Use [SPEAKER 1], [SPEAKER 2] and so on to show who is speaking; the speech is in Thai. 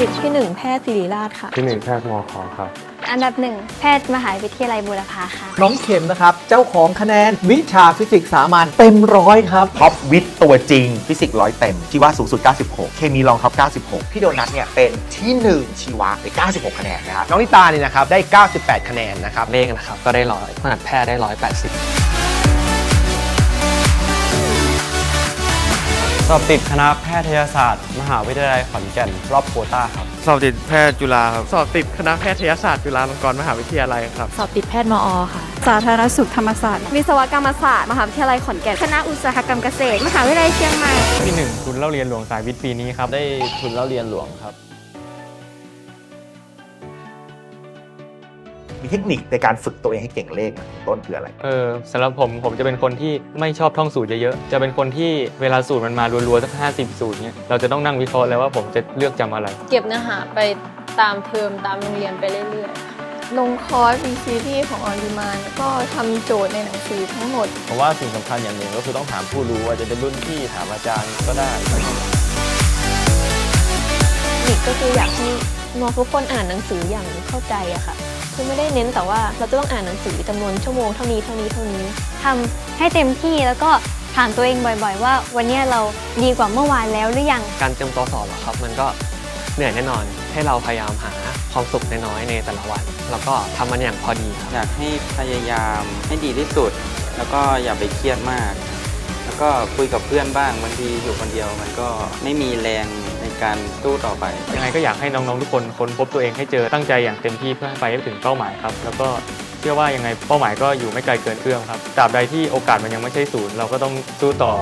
[SPEAKER 1] ติดที่หนึ่งแพทย์ศิริราชค่ะ
[SPEAKER 2] ที่หนึ่งแพทย์มอขอครับ
[SPEAKER 3] อันดับหนึ่งแพทย์มหาวิทยาลัยบูรพาค่ะ
[SPEAKER 4] น้องเข็มนะครับ เจ้าของคะแนนวิชาฟิสิกส์สามัญเต็มร้อยครับ
[SPEAKER 5] ท็อปวิทย์ตัวจริง ฟิสิกส์ร้อยเต็ม ชีวะสูงสุด 96 เคมีรองท็อป 96 พี่โดนัทเนี่ยเป็นที่ 1 ชีวะได้96 คะแนนนะครับ
[SPEAKER 6] น้องนิตานี่นะครับ ได้ 98 คะแนนนะครับ
[SPEAKER 2] เลขนะครับ ก็ได้ร้อยขนาดแพทย์ได้ร้อยแปดสิบ สอบติดคณะแพทยศาสตร์ มหาวิทยาลัยขอนแก่นรอบโควต้าครับ
[SPEAKER 7] สอบติดแพทย์จุฬาครับ สอบติดคณะแพทยศาสตร์จุฬาลงกรณ์มหาวิทยาลัยครับ
[SPEAKER 1] สอบติดแพทย์มอค่ะ
[SPEAKER 3] สาธารณสุขธรรมศาสตร์ วิศวกรรมศาสตร์ มหาวิทยาลัยขอนแก่น คณะอุตสาหกรรมเกษตร มหาวิทยาลัยเชียงใหม่
[SPEAKER 2] ที่หนึ่งทุนเล่าเรียนหลวงสายวิทย์ปีนี้ครับ ได้ทุนเล่าเรียนหลวงครับ
[SPEAKER 5] มีเทคนิคในการฝึกตัวเองให้เก่งเลขนะต้นคืออะไร
[SPEAKER 2] เออสำหรับผมผมจะเป็นคนที่ไม่ชอบท่องสูตรเยอะๆ จะเป็นคนที่เวลาสูตรมันมารัวๆสักห้าสิบสูตรเนี้ยเราจะต้องนั่งวิเคราะห์แล้วว่าผมจะเลือกจำอะไร
[SPEAKER 1] เก็บเนื้อหาไปตามเทอมตามโรงเรียนไปเรื่อยๆ ลงคอร์ส VCT ของออนดีมานก็ทำโจทย์ในหนังสือทั้งหมด
[SPEAKER 2] ผมว่าสิ่งสำคัญอย่างหนึ่งก็คือต้องถามผู้รู้อาจจะเป็นรุ่นพี่ถามอาจารย์ก็ได้
[SPEAKER 1] อีกก็คืออยากให้ น้องทุกคนอ่านหนังสืออย่างเข้าใจอะค่ะ คือไม่ได้เน้นแต่ว่าเราจะต้องอ่านหนังสือจำนวนชั่วโมงเท่านี้เท่านี้เท่านี้
[SPEAKER 3] ทำให้เต็มที่แล้วก็ถามตัวเองบ่อย ๆ ว่า วันเนี้ยเราดีกว่าเมื่อวานแล้วหรือยัง
[SPEAKER 2] การเตรียมตัวสอบอะครับ มันก็เหนื่อยแน่นอนให้เราพยายามหาความสุขน้อยๆในแต่ละวัน แล้วก็ทำมันอย่างพอดีครับ
[SPEAKER 8] อยากให้พยายามให้ดีที่สุด แล้วก็อย่าไปเครียดมาก แล้วก็คุยกับเพื่อนบ้างบางทีอยู่คนเดียว มันก็ไม่มีแรงในการสู้ต่อไป
[SPEAKER 2] ยังไงก็อยากให้น้องๆทุกคนค้นพบตัวเองให้เจอตั้งใจอย่างเต็มที่เพื่อให้ไปให้ถึงเป้าหมายครับ แล้วก็เชื่อว่ายังไงเป้าหมายก็อยู่ไม่ไกลเกินเอื้อมครับตราบใดที่โอกาสมันยังไม่ใช่ศูนย์เราก็ต้องสู้ต่อ